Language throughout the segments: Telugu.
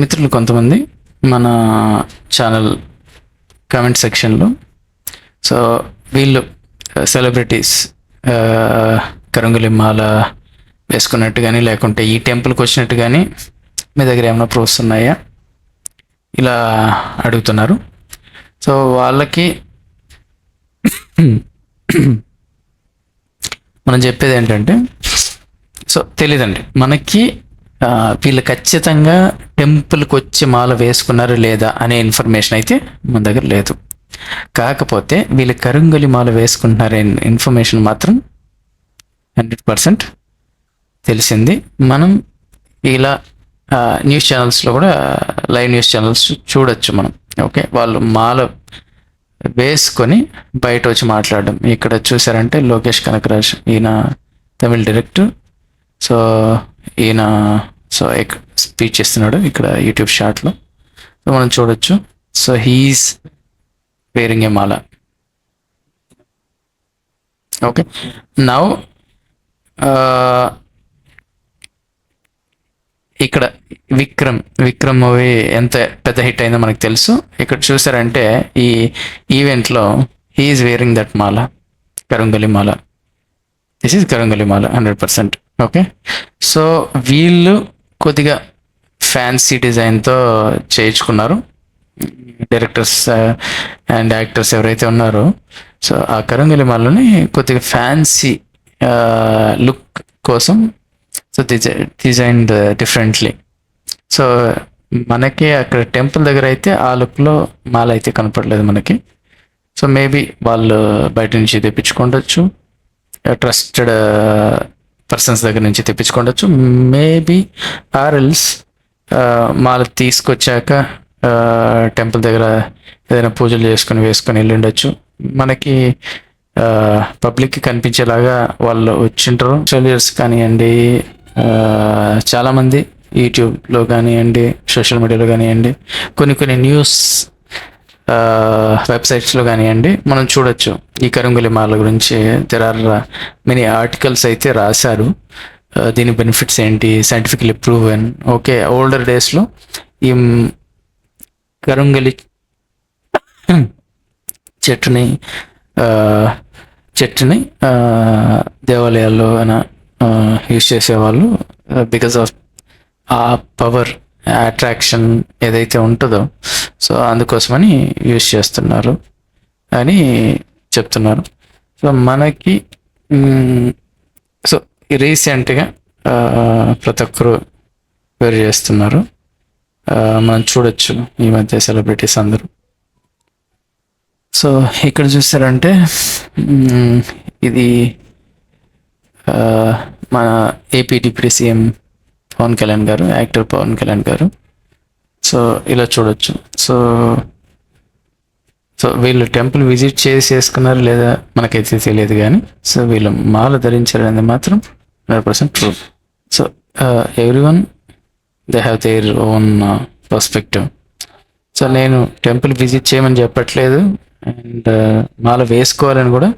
మిత్రులు కొంతమంది మన ఛానల్ కామెంట్ సెక్షన్లో. సో వీళ్ళు సెలబ్రిటీస్ కరంగులి మాల వేసుకున్నట్టు కానీ లేకుంటే ఈ టెంపుల్కి వచ్చినట్టు కానీ మీ దగ్గర ఏమైనా ప్రూఫ్స్ ఉన్నాయా? ఇలా అడుగుతున్నారు. సో వాళ్ళకి మనం చెప్పేది ఏంటంటే సో తెలియదండి మనకి వీళ్ళు ఖచ్చితంగా టెంపుల్కి వచ్చి మాల వేసుకున్నారు లేదా అనే ఇన్ఫర్మేషన్ అయితే మన దగ్గర లేదు. కాకపోతే వీళ్ళు కరుంగలి మాల వేసుకుంటున్నారే ఇన్ఫర్మేషన్ మాత్రం హండ్రెడ్ పర్సెంట్ తెలిసింది. మనం ఇలా న్యూస్ ఛానల్స్లో కూడా లైవ్ న్యూస్ ఛానల్స్ చూడొచ్చు మనం. ఓకే? వాళ్ళు మాల వేసుకొని బయట వచ్చి మాట్లాడడం. ఇక్కడ చూసారంటే లోకేష్ కనకరాజ్ ఈయన తమిళ్ డైరెక్టర్. సో ఈయన సో స్పీచ్ ఇస్తున్నాడు ఇక్కడ యూట్యూబ్ షార్ట్లో సో మనం చూడొచ్చు. So he's wearing a Mala okay now ఇక్కడ విక్రమ్ విక్రమ్ మూవీ ఎంత పెద్ద హిట్ అయిందో మనకు తెలుసు. ఇక్కడ చూసారంటే ఈ ఈవెంట్లో he's wearing that mala karungali Mala this is karungali mala hundred percent okay so వీళ్ళు కొద్దిగా ఫ్యాన్సీ డిజైన్తో చేయించుకున్నారు. డైరెక్టర్స్ అండ్ యాక్టర్స్ ఎవరైతే ఉన్నారో సో ఆ కరంగలి మాలని కొద్దిగా ఫ్యాన్సీ లుక్ uh, కోసం సో డిజైన్డ్ డిఫరెంట్లీ సో మనకి అక్కడ టెంపుల్ దగ్గర అయితే ఆ లుక్లో మాల అయితే కనపడలేదు మనకి. సో మేబీ వాళ్ళు బయట నుంచి తెప్పించుకోండొచ్చు. Uh, ట్రస్టెడ్ పర్సన్స్ uh, దగ్గర నుంచి తెప్పించుకోండొచ్చు. మేబీ ఆర్ఎల్స్ మాల తీసుకొచ్చాక టెంపుల్ దగ్గర ఏదైనా పూజలు చేసుకొని వేసుకొని వెళ్ళి మనకి పబ్లిక్కి కనిపించేలాగా వాళ్ళు వచ్చింటారు. సోల్జర్స్ కానివ్వండి చాలామంది యూట్యూబ్లో కానివ్వండి సోషల్ మీడియాలో కానివ్వండి కొన్ని కొన్ని న్యూస్ వెబ్సైట్స్లో కానివ్వండి మనం చూడొచ్చు. ఈ కరంగులి మాల గురించి దెర్ ఆర్ మెనీ ఆర్టికల్స్ అయితే రాశారు. Uh, దీని బెనిఫిట్స్ ఏంటి? సైంటిఫికలీ ప్రూవెన్ ఓకే ఓల్డర్ డేస్లో ఈ కరుంగలి చెట్టుని uh, చెట్టుని uh, దేవాలయాల్లో దేవాలయాల్లో యూజ్ చేసేవాళ్ళు బికాస్ ఆఫ్ ఆ పవర్ అట్రాక్షన్ ఏదైతే ఉంటుందో సో అందుకోసమని యూజ్ చేస్తున్నారు అని చెప్తున్నారు. సో మనకి mm, రీసెంట్గా ప్రతి ఒక్కరు వేరు చేస్తున్నారు. మనం చూడొచ్చు ఈ మధ్య సెలబ్రిటీస్ అందరూ. సో ఇక్కడ చూస్తారంటే ఇది మన AP deputy CM Pawan Kalyan గారు యాక్టర్ పవన్ కళ్యాణ్ గారు. సో ఇలా చూడొచ్చు. సో సో వీళ్ళు టెంపుల్ విజిట్ చేసి చేసుకున్నారు లేదా మనకైతే తెలియదు కానీ సో వీళ్ళు మాల ధరించారనేది మాత్రం hundred percent So so everyone one have have own own perspective so నేను టెంపుల్ విజిట్ చేయమని చెప్పట్లేదు. అండ్ uh, మాల వేసుకోవాలని కూడా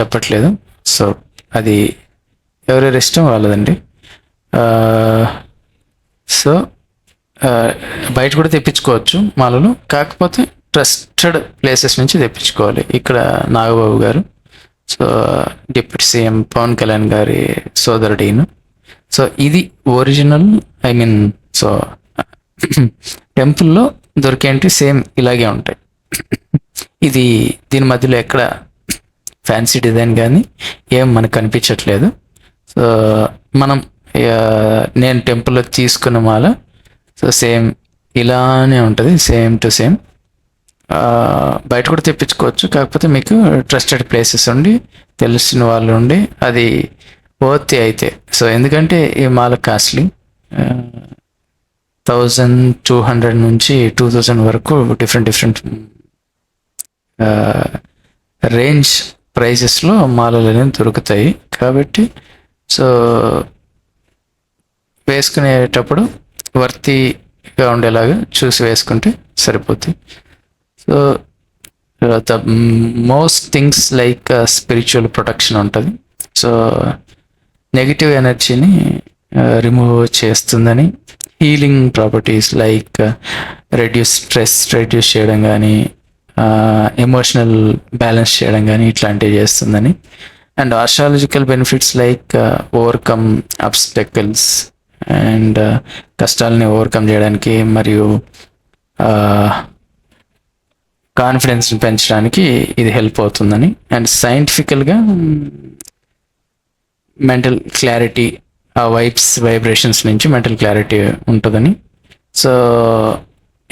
చెప్పట్లేదు. సో అది ఎవరెవరి ఇష్టం వాళ్ళదండి. Uh, సో బయట కూడా తెప్పించుకోవచ్చు మాలలు. కాకపోతే ట్రస్టెడ్ ప్లేసెస్ నుంచి తెప్పించుకోవాలి. ఇక్కడ నాగబాబు గారు. So deputy CM Pawan Kalyan గారి సోదరుడిను. సో ఇది ఒరిజినల్ ఐ మీన్ సో టెంపుల్లో దొరికేంటి సేమ్ ఇలాగే ఉంటాయి. ఇది దీని మధ్యలో ఎక్కడ ఫ్యాన్సీ డిజైన్ కానీ ఏం మనకు కనిపించట్లేదు. సో మనం నేను టెంపుల్లో తీసుకున్న మాల సో సేమ్ ఇలానే ఉంటుంది సేమ్ టు సేమ్. బయట కూడా తెప్పించుకోవచ్చు. కాకపోతే మీకు ట్రస్టెడ్ ప్లేసెస్ ఉండి తెలిసిన వాళ్ళు ఉండి అది ఓతే అయితే. సో ఎందుకంటే ఈ మాల కాస్ట్లీ థౌజండ్ టూ హండ్రెడ్ నుంచి టూ థౌజండ్ వరకు డిఫరెంట్ డిఫరెంట్ రేంజ్ ప్రైజెస్లో మాలలు అనేవి దొరుకుతాయి. కాబట్టి సో వేసుకునేటప్పుడు వర్తీగా ఉండేలాగా చూసి వేసుకుంటే సరిపోతుంది so the most things like spiritual protection ఉంటుంది. సో నెగిటివ్ ఎనర్జీని రిమూవ్ చేస్తుందని healing properties like reduce stress reduce చేయడం కానీ ఎమోషనల్ బ్యాలెన్స్ చేయడం కానీ ఇట్లాంటివి చేస్తుందని. And astrological benefits like overcome obstacles and కష్టాలని ఓవర్కమ్ చేయడానికి మరియు uh, కాన్ఫిడెన్స్ని పెంచడానికి ఇది హెల్ప్ అవుతుందని. అండ్ సైంటిఫికల్గా మెంటల్ క్లారిటీ ఆ వైబ్స్ వైబ్రేషన్స్ నుంచి మెంటల్ క్లారిటీ ఉంటుందని. సో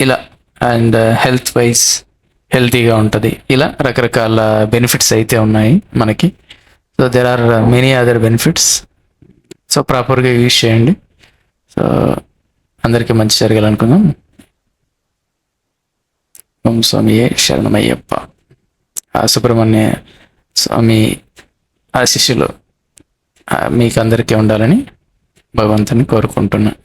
ఇలా అండ్ హెల్త్ వైజ్ హెల్తీగా ఉంటుంది. ఇలా రకరకాల బెనిఫిట్స్ అయితే ఉన్నాయి మనకి. So there are many other benefits so ప్రాపర్గా యూజ్ చేయండి. సో అందరికీ మంచి జరగాలనుకుందాం. ఓం స్వామియే శరణమయ్యప్ప. ఆ సుబ్రహ్మణ్య స్వామి ఆశిష్యులు ఆ, మీకు అందరికీ ఉండాలని భగవంతుని కోరుకుంటున్నాను